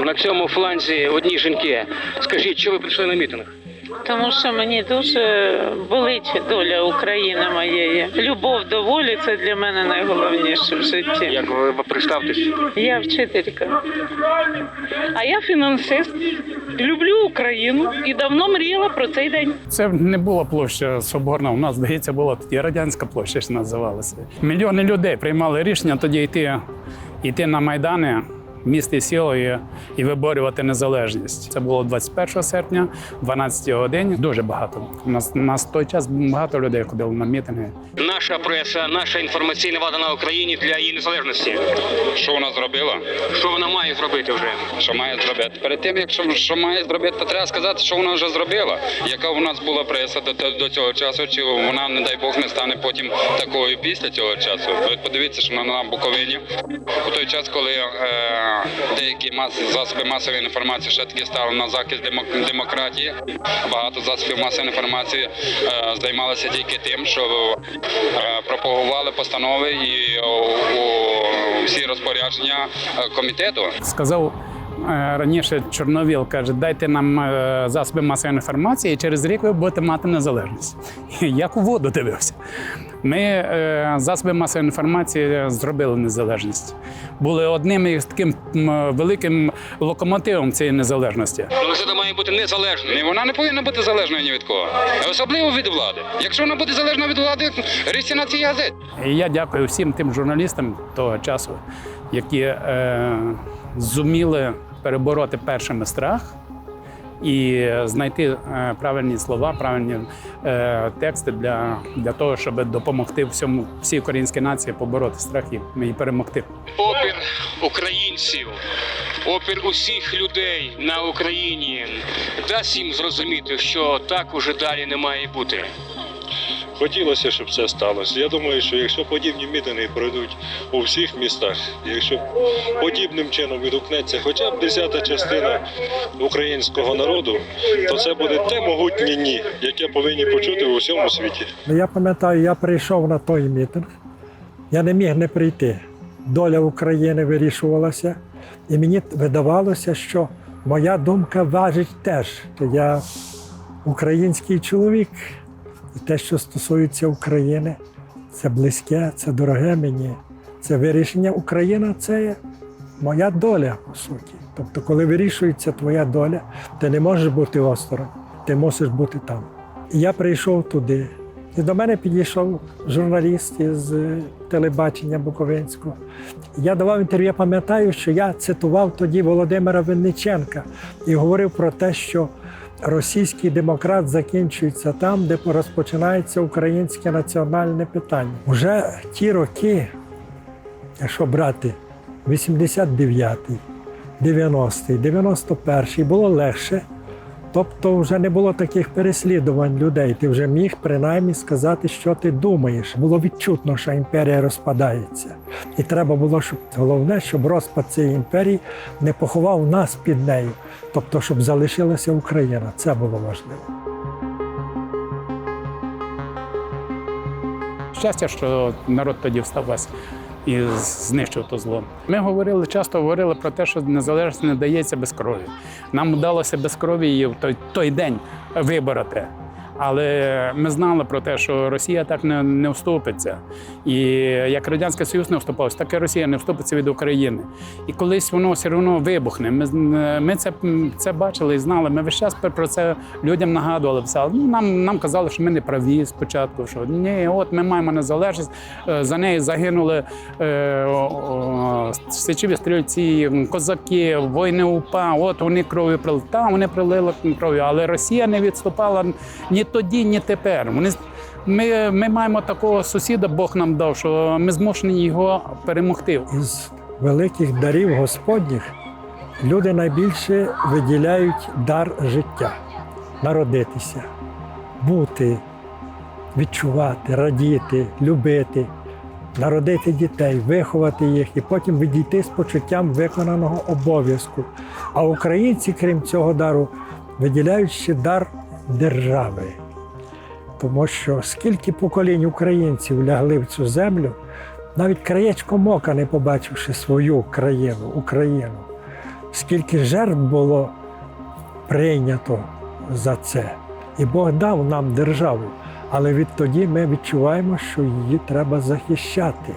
На цьому фланзі одні жінки. Скажіть, що ви прийшли на мітинг? Тому що мені дуже болить доля України моєї. Любов до волі це для мене найголовніше в житті. Як ви представтесь? Я вчителька. А я фінансист. Люблю Україну і давно мріяла про цей день. Це не була площа Соборна. У нас, здається, була тоді радянська площа, що називалася. Мільйони людей приймали рішення тоді йти, йти на майдани. Міст і сіл і, виборювати незалежність. Це було 21 серпня, 12 годині. Дуже багато. У нас у нас в той час багато людей ходило на мітинги. Наша преса, наша інформаційна влада на Україні для її незалежності. Що вона зробила? Що вона має зробити вже? Що має зробити? Перед тим, якщо що має зробити, то треба сказати, що вона вже зробила. Яка у нас була преса до, до, до цього часу, чи вона, не дай Бог, не стане потім такою після цього часу. Ви подивіться, що вона на Буковині у той час, коли е, деякі мас, засоби масової інформації ще таки стали на захист демок- демократії. Багато засобів масової інформації е, займалися тільки тим, що е, пропагували постанови і о, всі розпорядження е, комітету. Сказав е, раніше Чорновіл, каже, дайте нам е, засоби масової інформації, і через рік ви будете мати незалежність. Як у воду дивився. Ми е, засоби масової інформації зробили незалежність. Були одним із таким великим локомотивом цієї незалежності. Але має бути незалежною. Ні, вона не повинна бути залежною ні від кого, особливо від влади. Якщо вона буде залежна від влади, річці на цій газеті. І я дякую всім тим журналістам того часу, які е, зуміли перебороти першими страх і знайти е, правильні слова, правильні е, тексти для, для того, щоб допомогти всьому всій українській нації побороти страхи і, перемогти. Опір українців, опір усіх людей на Україні дасть їм зрозуміти, що так уже далі не має бути. Хотілося, щоб це сталося. Я думаю, що якщо подібні мітинги пройдуть у всіх містах, якщо подібним чином відгукнеться хоча б десята частина українського народу, то це буде те могутнє ні, яке повинні почути у всьому світі. Ну, Я пам'ятаю, я прийшов на той мітинг, я не міг не прийти. Доля України вирішувалася, і мені видавалося, що моя думка важить теж. Я український чоловік, і те, що стосується України, це близьке, це дороге мені. Це вирішення Україна це моя доля, по суті. Тобто, коли вирішується твоя доля, ти не можеш бути осторонь, ти мусиш бути там. І я прийшов туди. І до мене підійшов журналіст із е, телебачення Буковинського. Я давав інтерв'ю, я пам'ятаю, що я цитував тоді Володимира Винниченка і говорив про те, що російський демократ закінчується там, де розпочинається українське національне питання. Уже ті роки, якщо брати 89-й, 90-й, 91-й, було легше. Тобто вже не було таких переслідувань людей. Ти вже міг принаймні сказати, що ти думаєш. Було відчутно, що імперія розпадається. І треба було, щоб головне, щоб розпад цієї імперії не поховав нас під нею. Тобто, щоб залишилася Україна. Це було важливо. Щастя, що народ тоді встав весь і знищив то зло. Ми говорили, часто говорили про те, що незалежність не дається без крові. Нам вдалося без крові її в той, той день вибороти. Але ми знали про те, що Росія так не, не вступиться. І як Радянський Союз не вступався, так і Росія не вступиться від України. І колись воно все одно вибухне. Ми, ми це, це бачили і знали. Ми весь час про це людям нагадували. Ну, нам, нам казали, що ми не праві спочатку. Що ні, от ми маємо незалежність. Е, За неї загинули е, о, січові стрільці, козаки, воїни УПА. От вони кров'ю пролили. Та вони пролили кров'ю, але Росія не відступала ні тоді, ні тепер. Вони ми, ми маємо такого сусіда, Бог нам дав, що ми змушені його перемогти. Із великих дарів Господніх люди найбільше виділяють дар життя, народитися, бути, відчувати, радіти, любити, народити дітей, виховати їх і потім відійти з почуттям виконаного обов'язку. А українці, крім цього дару, виділяють ще дар держави. Тому що скільки поколінь українців лягли в цю землю, навіть краєчком ока не побачивши свою країну, Україну. скільки жертв було прийнято за це. І Бог дав нам державу. Але відтоді ми відчуваємо, що її треба захищати.